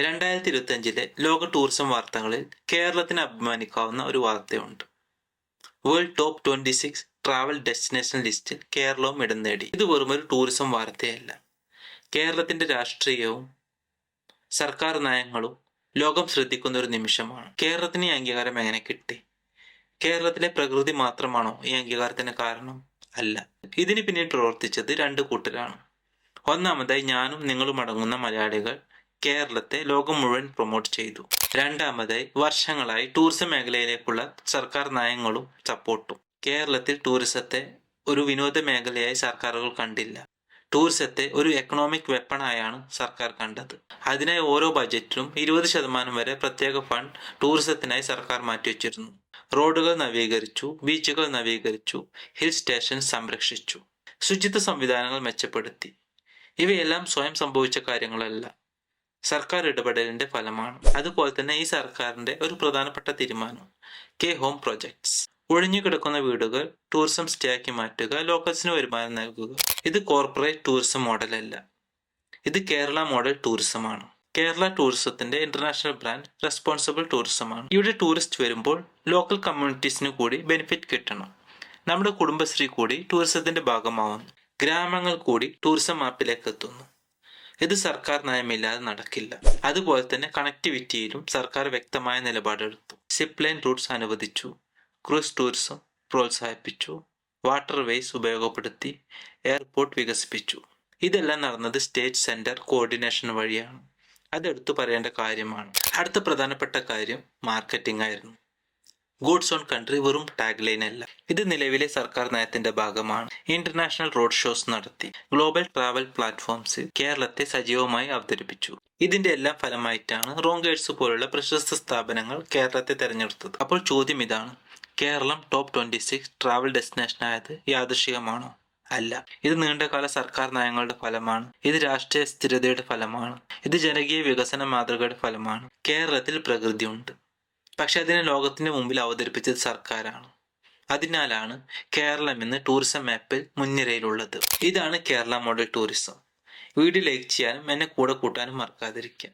രണ്ടായിരത്തി ഇരുപത്തി അഞ്ചിലെ ലോക ടൂറിസം വാർത്തകളിൽ കേരളത്തിന് അഭിമാനിക്കാവുന്ന ഒരു വാർത്തയുണ്ട്. World top twenty six travel destination ലിസ്റ്റിൽ കേരളവും ഇടം നേടി. ഇത് വെറും ഒരു ടൂറിസം വാർത്തയല്ല. കേരളത്തിന്റെ രാഷ്ട്രീയവും സർക്കാർ നയങ്ങളും ലോകം ശ്രദ്ധിക്കുന്ന ഒരു നിമിഷമാണ്. കേരളത്തിന് ഈ അംഗീകാരം എങ്ങനെ കിട്ടി? കേരളത്തിലെ പ്രകൃതി മാത്രമാണോ ഈ അംഗീകാരത്തിന് കാരണം? അല്ല. ഇതിന് പിന്നിൽ പ്രവർത്തിച്ചത് രണ്ട് കൂട്ടരാണ്. ഒന്നാമതായി ഞാനും നിങ്ങളും അടങ്ങുന്ന മലയാളികൾ കേരളത്തെ ലോകം മുഴുവൻ പ്രൊമോട്ട് ചെയ്തു. രണ്ടാമതായി വർഷങ്ങളായി ടൂറിസം മേഖലയിലേക്കുള്ള സർക്കാർ നയങ്ങളും സപ്പോർട്ടും കേരളത്തിൽ ടൂറിസത്തെ ഒരു വിനോദ മേഖലയായി സർക്കാരുകൾ കണ്ടില്ല. ടൂറിസത്തെ ഒരു എക്കണോമിക് വെപ്പണായാണ് സർക്കാർ കണ്ടത്. അതിനായി ഓരോ ബജറ്റിലും ഇരുപത് ശതമാനം വരെ പ്രത്യേക ഫണ്ട് ടൂറിസത്തിനായി സർക്കാർ മാറ്റിവെച്ചിരുന്നു റോഡുകൾ നവീകരിച്ചു ബീച്ചുകൾ നവീകരിച്ചു ഹിൽ സ്റ്റേഷൻ സംരക്ഷിച്ചു. ശുചിത്വ സംവിധാനങ്ങൾ മെച്ചപ്പെടുത്തി. ഇവയെല്ലാം സ്വയം സംഭവിച്ച കാര്യങ്ങളല്ല. സർക്കാർ ഇടപെടലിന്റെ ഫലമാണ്. അതുപോലെ തന്നെ ഈ സർക്കാരിന്റെ ഒരു പ്രധാനപ്പെട്ട തീരുമാനം കെ ഹോം പ്രൊജക്ട്സ്. ഒഴിഞ്ഞുകിടക്കുന്ന വീടുകൾ ടൂറിസം സ്റ്റേ ആക്കി മാറ്റുക ലോക്കൽസിന് വരുമാനം നൽകുക. ഇത് കോർപ്പറേറ്റ് ടൂറിസം മോഡലല്ല ഇത് കേരള മോഡൽ ടൂറിസമാണ് കേരള ടൂറിസത്തിന്റെ ഇന്റർനാഷണൽ ബ്രാൻഡ് റെസ്പോൺസിബിൾ ടൂറിസമാണ് ഇവിടെ ടൂറിസ്റ്റ് വരുമ്പോൾ ലോക്കൽ കമ്മ്യൂണിറ്റീസിന് കൂടി ബെനിഫിറ്റ് കിട്ടണം. നമ്മുടെ കുടുംബശ്രീ കൂടി ടൂറിസത്തിന്റെ ഭാഗമാവുന്നു. ഗ്രാമങ്ങൾ കൂടി ടൂറിസം മാപ്പിലേക്ക് എത്തുന്നു. ഇത് സർക്കാർ നയമില്ലാതെ നടക്കില്ല. അതുപോലെ തന്നെ കണക്ടിവിറ്റിയിലും സർക്കാർ വ്യക്തമായ നിലപാടെടുത്തു. സിപ്പ് ലൈൻ റൂട്ട്സ് അനുവദിച്ചു. ക്രൂസ് ടൂറിസം പ്രോത്സാഹിപ്പിച്ചു. വാട്ടർ വേസ് ഉപയോഗപ്പെടുത്തി. എയർപോർട്ട് വികസിപ്പിച്ചു. ഇതെല്ലാം നടന്നത് സ്റ്റേറ്റ് സെന്റർ കോർഡിനേഷൻ വഴിയാണ്. അതെടുത്തു പറയേണ്ട കാര്യമാണ്. അടുത്ത പ്രധാനപ്പെട്ട കാര്യം മാർക്കറ്റിംഗ് ആയിരുന്നു. ഗുഡ്സ് ഓൺ കൺട്രി വെറും ടാഗ് ലൈൻ അല്ല. ഇത് നിലവിലെ സർക്കാർ നയത്തിന്റെ ഭാഗമാണ്. ഇന്റർനാഷണൽ റോഡ് ഷോസ് നടത്തി. ഗ്ലോബൽ ട്രാവൽ പ്ലാറ്റ്ഫോംസ് കേരളത്തെ സജീവമായി അവതരിപ്പിച്ചു. ഇതിന്റെ എല്ലാം ഫലമായിട്ടാണ് റോങ്കേഴ്സ് പോലുള്ള പ്രശസ്ത സ്ഥാപനങ്ങൾ കേരളത്തെ തെരഞ്ഞെടുത്തത്. അപ്പോൾ ചോദ്യം ഇതാണ്. Keralam top twenty six travel destination ആയത് യാദൃശികമാണോ? അല്ല. ഇത് നീണ്ടകാല സർക്കാർ നയങ്ങളുടെ ഫലമാണ്. ഇത് രാഷ്ട്രീയ സ്ഥിരതയുടെ ഫലമാണ്. ഇത് ജനകീയ വികസന മാതൃകയുടെ ഫലമാണ്. കേരളത്തിൽ പ്രകൃതിയുണ്ട്. പക്ഷെ അതിനെ ലോകത്തിന്റെ മുമ്പിൽ അവതരിപ്പിച്ചത് സർക്കാരാണ്. അതിനാലാണ് കേരളം ഇന്ന് ടൂറിസം മാപ്പിൽ മുൻനിരയിലുള്ളത്. ഇതാണ് Kerala model tourism. Video like ചെയ്യാനും എന്നെ കൂടെ കൂട്ടാനും മറക്കാതിരിക്കുക.